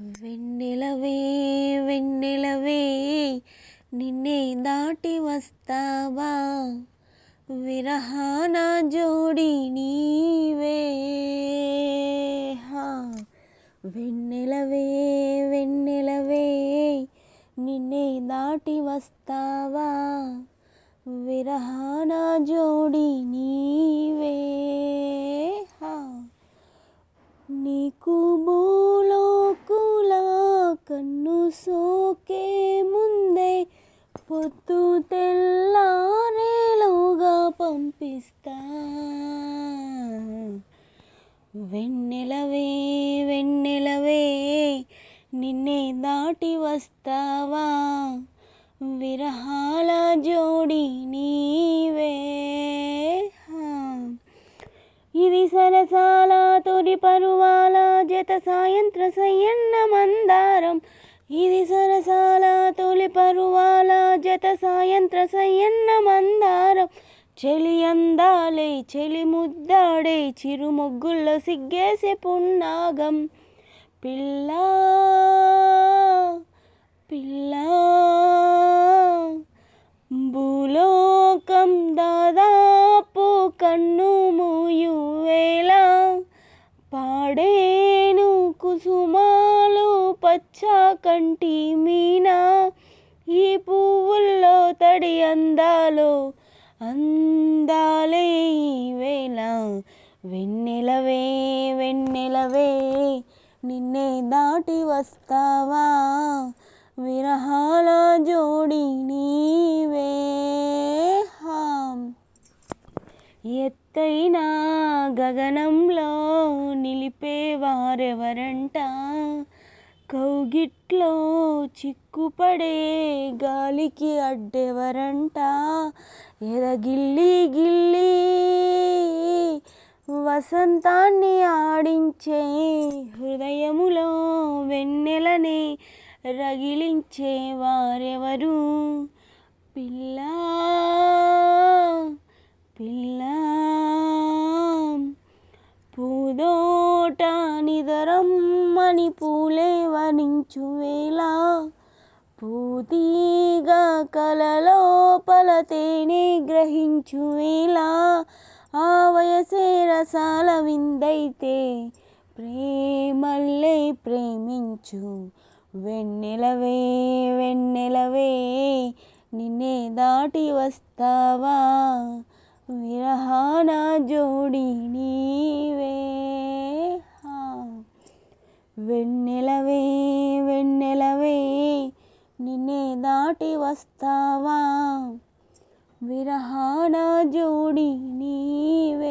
వెన్నెలవే వెన్నెలవే నిన్నే దాటి వస్తావా? విరహాన జోడి నీవే. వెన్నెలవే వెన్నెలవే నిన్నే దాటి వస్తావా? విరహాన జోడి సోకే ముందే పొద్దు తెల్లారేలోగా పంపిస్తా. వెన్నెలవే వెన్నెలవే నిన్నే దాటి వస్తావా? విరహాల జోడి నీవే. హా. ఇది సరసాల తొలి పరువాల జత సాయంత్ర సయ్యన్న మందారం. ఇది సరసాల తొలి పరువాల జత సాయంత్ర సయ్యన్న మందారం. చెలి అందాలే చెలి ముద్దాడే చిరు మొగ్గుల్లో సిగ్గేసే పున్నాగం. పిల్ల పిల్ల భూలోకం దాదాపు కన్ను మూయువేళ పాడేను కుసుమా పచ్చ కంటి మీనా ఈ పువ్వుల్లో తడి అందాలు అందాలే వేళ. వెన్నెలవే వెన్నెలవే నిన్నే దాటి వస్తావా? విరహాల జోడి నీవే. ఎత్తైన గగనంలో నిలిపేవారెవరంట కౌగిట్లో చిక్కుపడే గాలికి అడ్డెవరంట? ఎదగిల్లి గిల్లి వసంతాన్ని ఆడించే హృదయములో వెన్నెలనే రగిలించే వారెవరు? పిల్ల పూదోట నిదరమ్మని పూలే వనించు వేళ. పూతీగా కలలోపల తేనె గ్రహించు వేళ. ఆ వయసే రసాల విందైతే ప్రేమల్లే ప్రేమించు. వెన్నెలవే వెన్నెలవే నిన్నే దాటి వస్తావా? విరహాన జోడి నీవే. వెన్నెలవే వెన్నెలవే నిన్నే దాటి వస్తావా? విరహాన జోడి నీవే.